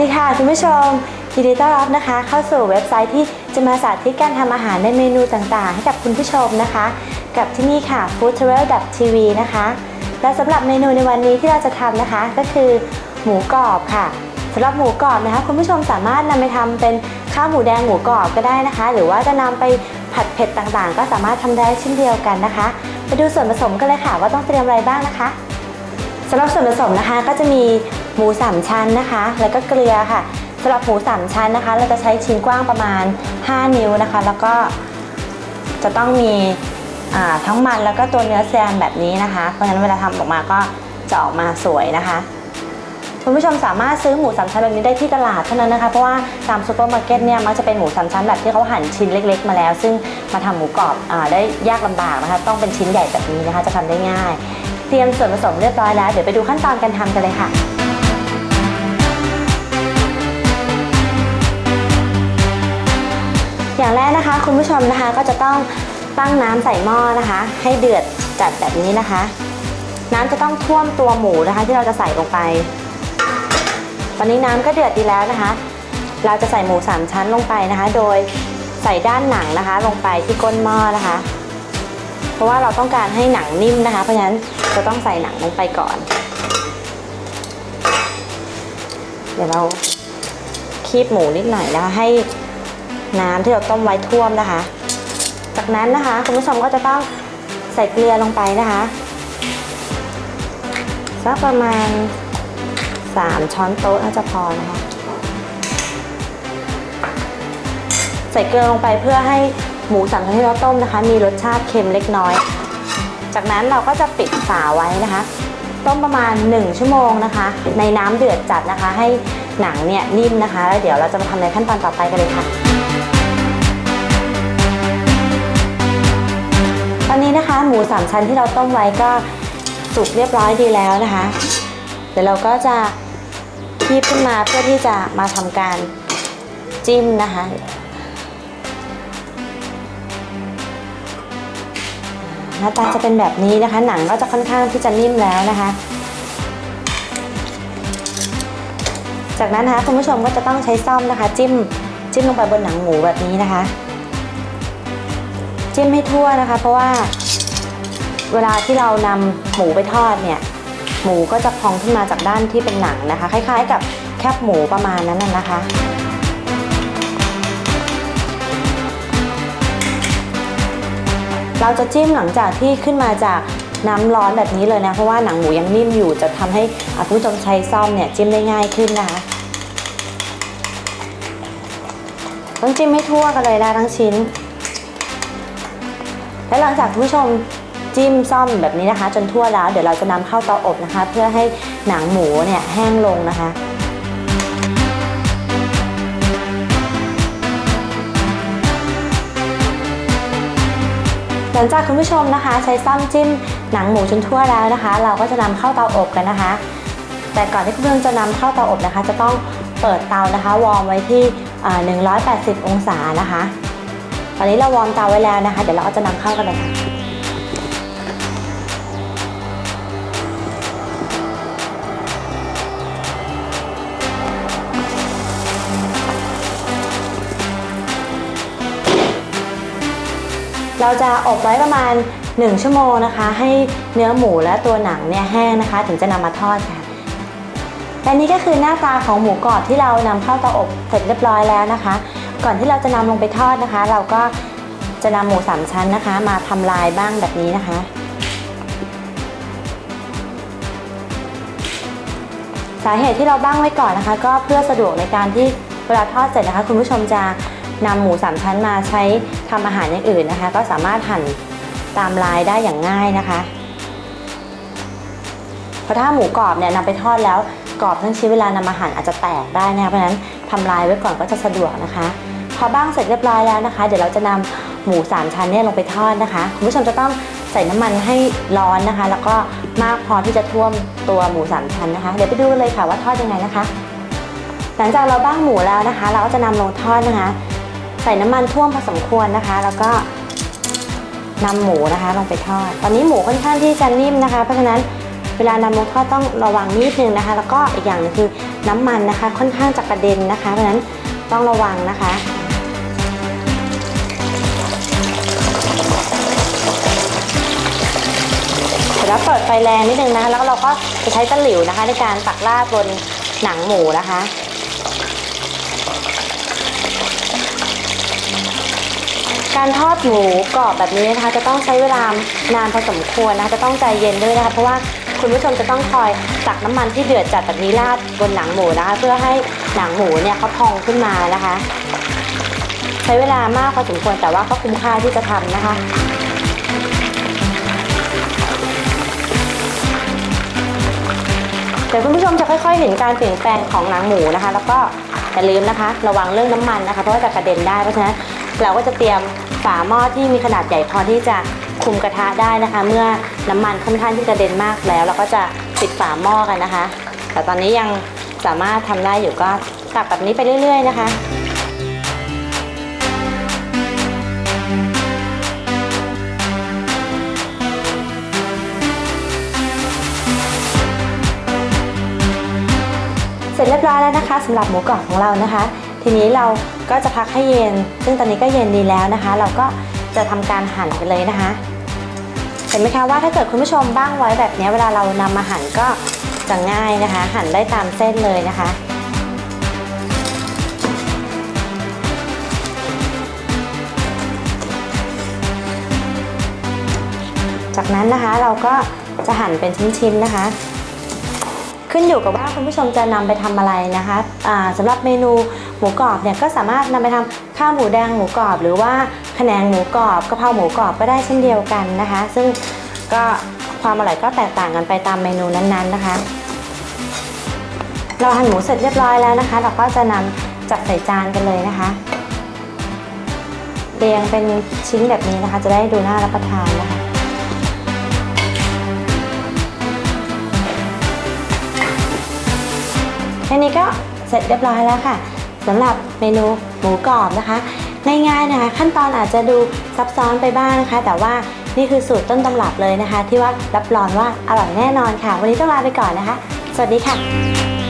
ดีค่ะคุณผู้ชมยินดีต้อนรับนะคะ เข้าสู่เว็บไซต์ที่จะมาสาธิตการทำอาหารในเมนูต่างๆ ให้กับคุณผู้ชมนะคะ กับที่นี่ค่ะ Food Travel TV นะคะ และสำหรับเมนูในวันนี้ที่เราจะทำนะคะ ก็คือหมูกรอบค่ะสำหรับหมูกรอบนะคะ คุณผู้ชมสามารถนำไปทำเป็นข้าวหมูแดงหมูกรอบก็ได้นะคะ หรือว่าจะนำไปผัดเผ็ดต่างๆ ก็สามารถทำได้เช่นเดียวกันนะคะไปดูส่วนผสมกันเลยค่ะว่าต้องเตรียมอะไรบ้างนะคะสำหรับส่วนผสมนะคะก็จะมี หมูสามชั้นนะคะ แล้วก็เกลือค่ะสำหรับหมูสามชั้นนะคะ เราจะใช้ชิ้นกว้างประมาณ 5 นิ้วนะคะ แล้วก็จะต้องมีทั้งมันแล้วก็ตัวเนื้อแซมแบบนี้นะคะ เพราะฉะนั้นเวลาทำออกมาก็จะออกมาสวยนะคะคุณผู้ชมสามารถซื้อหมูสามชั้นแบบนี้ได้ที่ตลาดเท่านั้นนะคะ เพราะว่าตามซูเปอร์มาร์เก็ตเนี่ยมักจะเป็นหมูสามชั้นแบบที่เขาหั่นชิ้นเล็ก ๆ มาแล้ว ซึ่งมาทำหมูกรอบอได้ยากลำบากนะคะ ต้องเป็นชิ้นใหญ่แบบนี้นะคะ จะทำได้ง่าย เตรียมส่วนผสมเรียบร้อยแล้ว เดี๋ยวไปดูขั้นตอนการทำกันเลยค่ะ อย่างแรกนะคะ คุณผู้ชมนะคะก็จะต้องตั้งน้ำใส่หม้อนะคะ ให้เดือดจัดแบบนี้นะคะ น้ำจะต้องท่วมตัวหมูนะคะ ที่เราจะใส่ลงไป ตอนนี้น้ำก็เดือดดีแล้วนะคะ เราจะใส่หมูสามชั้นลงไปนะคะ โดยใส่ด้านหนังนะคะ ลงไปที่ก้นหม้อนะคะ เพราะว่าเราต้องการให้หนังนิ่มนะคะ เพราะฉะนั้นจะต้องใส่หนังลงไปก่อน เดี๋ยวเราคีบหมูนิดหน่อยนะคะให้ น้ำที่เราต้มไว้ท่วมนะคะ จากนั้นนะคะคุณผู้ชมก็จะต้องใส่เกลือลงไปนะคะสักประมาณ 3 ช้อนโต๊ะน่าจะพอนะคะ ใส่เกลือลงไปเพื่อให้หมูสามชั้นที่เราต้มนะคะ มีรสชาติเค็มเล็กน้อย จากนั้นเราก็จะปิดฝาไว้นะคะ ต้มประมาณ 1 ชั่วโมงนะคะ ในน้ำเดือดจัดนะคะ ให้หนังเนี่ยนิ่มนะคะ แล้วเดี๋ยวเราจะมาทำในขั้นตอนต่อไปกันเลยค่ะ อนนี้นะคะ หมูสามชั้นที่เราต้มไว้ก็สุกเรียบร้อยดีแล้วนะคะ เดี๋ยวเราก็จะคีบขึ้นมาเพื่อที่จะมาทำการจิ้มนะคะ หน้าตาจะเป็นแบบนี้นะคะ หนังก็จะค่อนข้างที่จะนิ่มแล้วนะคะ จากนั้นนะคะคุณผู้ชมก็จะต้องใช้ซ่อมนะคะ จิ้มจิ้มลงไปบนหนังหมูแบบนี้นะคะ จิ้มให้ทั่วนะคะ เพราะว่าเวลาที่เรานำหมูไปทอดเนี่ยหมูก็จะพองขึ้นมาจากด้านที่เป็นหนังนะคะ คล้ายๆ กับแคบหมูประมาณนั้นนะคะ เราจะจิ้มหลังจากที่ขึ้นมาจากน้ำร้อนแบบนี้เลยนะ เพราะว่าหนังหมูยังนิ่มอยู่จะทำให้คุณผู้ชมใช้ซ่อมเนี่ยจิ้มได้ง่ายขึ้นนะคะต้องจิ้มให้ทั่วกันเลยนะทั้งชิ้น และหลังจากคุณผู้ชมจิ้มซ่อมแบบนี้นะคะ จนทั่วแล้ว เดี๋ยวเราจะนำเข้าเตาอบนะคะ เพื่อให้หนังหมูเนี่ยแห้งลงนะคะหลังจากคุณผู้ชมนะคะ ใช้ซ่อมจิ้มหนังหมูจนทั่วแล้วนะคะ เราก็จะนำเข้าเตาอบกันนะคะ แต่ก่อนที่คุณผู้ชมจะนำเข้าเตาอบนะคะ จะต้องเปิดเตานะคะ วอร์มไว้ที่ 180 องศานะคะ ตอนนี้เราวอร์มเตาไว้แล้วนะคะ เดี๋ยวเราก็จะนำเข้ากันเลยค่ะเราจะอบไว้ประมาณ 1 ชั่วโมงนะคะ ให้เนื้อหมูและตัวหนังเนี่ยแห้งนะคะ ถึงจะนำมาทอดค่ะและนี่ก็คือหน้าตาของหมูกรอบที่เรานำเข้าเตาอบเสร็จเรียบร้อยแล้วนะคะ ก่อนที่เราจะนำลงไปทอดนะคะ เราก็จะนำหมูสามชั้นนะคะ มาทำลายบ้างแบบนี้นะคะ สาเหตุที่เราบ้างไว้ก่อนนะคะ ก็เพื่อสะดวกในการที่เวลาทอดเสร็จนะคะ คุณผู้ชมจะนำหมูสามชั้นมาใช้ทำอาหารอย่างอื่นนะคะ ก็สามารถหั่นตามลายได้อย่างง่ายนะคะเพราะถ้าหมูกรอบเนี่ยนำไปทอดแล้ว กรอบทั้งชิ้นเวลานำมาหั่นอาจจะแตกได้นะคะเพราะฉะนั้นทำลายไว้ก่อนก็จะสะดวกนะคะ พอบ้างเสร็จเรียบร้อยแล้วนะคะ เดี๋ยวเราจะนำหมูสามชั้นเนี่ยลงไปทอดนะคะคุณผู้ชมจะต้องใส่น้ำมันให้ร้อนนะคะ แล้วก็มากพอที่จะท่วมตัวหมูสามชั้นนะคะ เดี๋ยวไปดูเลยค่ะว่าทอดยังไงนะคะ หลังจากเราบ้างหมูแล้วนะคะ เราก็จะนำลงทอดนะคะ ใส่น้ำมันท่วมพอสมควรนะคะ แล้วก็นำหมูนะคะลงไปทอด ตอนนี้หมูค่อนข้างที่จะนิ่มนะคะ เพราะฉะนั้น เวลานำลงทอดต้องระวังนิดนึงนะคะ แล้วก็อีกอย่างนึงคือน้ำมันนะคะ ค่อนข้างจะกระเด็นนะคะ เพราะฉะนั้นต้องระวังนะคะเสร็จแล้วเปิดไฟแรงนิดนึงนะคะแล้วเราก็จะใช้ตะหลิวนะคะ ในการตักราดบนหนังหมูนะคะ การทอดหมูกรอบแบบนี้นะคะ จะต้องใช้เวลานานพอสมควรนะคะจะต้องใจเย็นด้วยนะคะ เพราะว่า คุณผู้ชมจะต้องคอยตักน้ำมันที่เดือดจัดแบบนี้ราดบนหนังหมูนะคะ เพื่อให้หนังหมูเนี่ยเขาพองขึ้นมานะคะ ใช้เวลามากพอสมควรแต่ว่าก็คุ้มค่าที่จะทำนะคะเดี๋ยวคุณผู้ชมจะค่อยๆ เห็นการเปลี่ยนแปลงของหนังหมูนะคะ แล้วก็อย่าลืมนะคะ ระวังเรื่องน้ำมันนะคะ เพราะว่าจะกระเด็นได้เพราะฉะนั้นเราก็จะเตรียมฝาหม้อที่มีขนาดใหญ่พอที่จะ คุมกระทะได้นะคะ เมื่อน้ำมันค่อนข้างที่กระเด็นมากแล้ว เราก็จะปิดฝาหม้อกันนะคะ แต่ตอนนี้ยังสามารถทำได้อยู่ก็ตักแบบนี้ไปเรื่อย ๆ นะคะเสร็จเรียบร้อยแล้วนะคะสำหรับหมูกรอบของเรานะคะ ทีนี้เราก็จะพักให้เย็น ซึ่งตอนนี้ก็เย็นดีแล้วนะคะ เราก็ จะทำการหั่นกันเลยนะคะ เห็นไหมคะว่าถ้าเกิดคุณผู้ชมบ้างไว้แบบนี้เวลาเรานำมาหั่นก็จะง่ายนะคะ หั่นได้ตามเส้นเลยนะคะจากนั้นนะคะเราก็จะหั่นเป็นชิ้นๆนะคะ ขึ้นอยู่กับว่าคุณผู้ชมจะนำไปทำอะไรนะคะอ่าสำหรับเมนูหมูกรอบเนี่ยก็สามารถนำไปทำข้าวหมูแดงหมูกรอบ หรือว่าขนงหมูกรอบกะเพราหมูกรอบก็ได้เช่นเดียวกันนะคะ ซึ่งก็ความอร่อยก็แตกต่างกันไปตามเมนูนั้นๆนะคะ เราหั่นหมูเสร็จเรียบร้อยแล้วนะคะ เราก็จะนำจัดใส่จานกันเลยนะคะเรียงเป็นชิ้นแบบนี้นะคะ จะได้ดูน่ารับประทานนะคะ แค่นี้ก็เสร็จเรียบร้อยแล้วค่ะสำหรับเมนูหมูกรอบนะคะ ง่ายๆนะคะ ขั้นตอนอาจจะดูซับซ้อนไปบ้างนะคะ แต่ว่านี่คือสูตรต้นตำรับเลยนะคะ ที่ว่ารับรองว่าอร่อยแน่นอนค่ะ วันนี้ต้องลาไปก่อนนะคะ สวัสดีค่ะ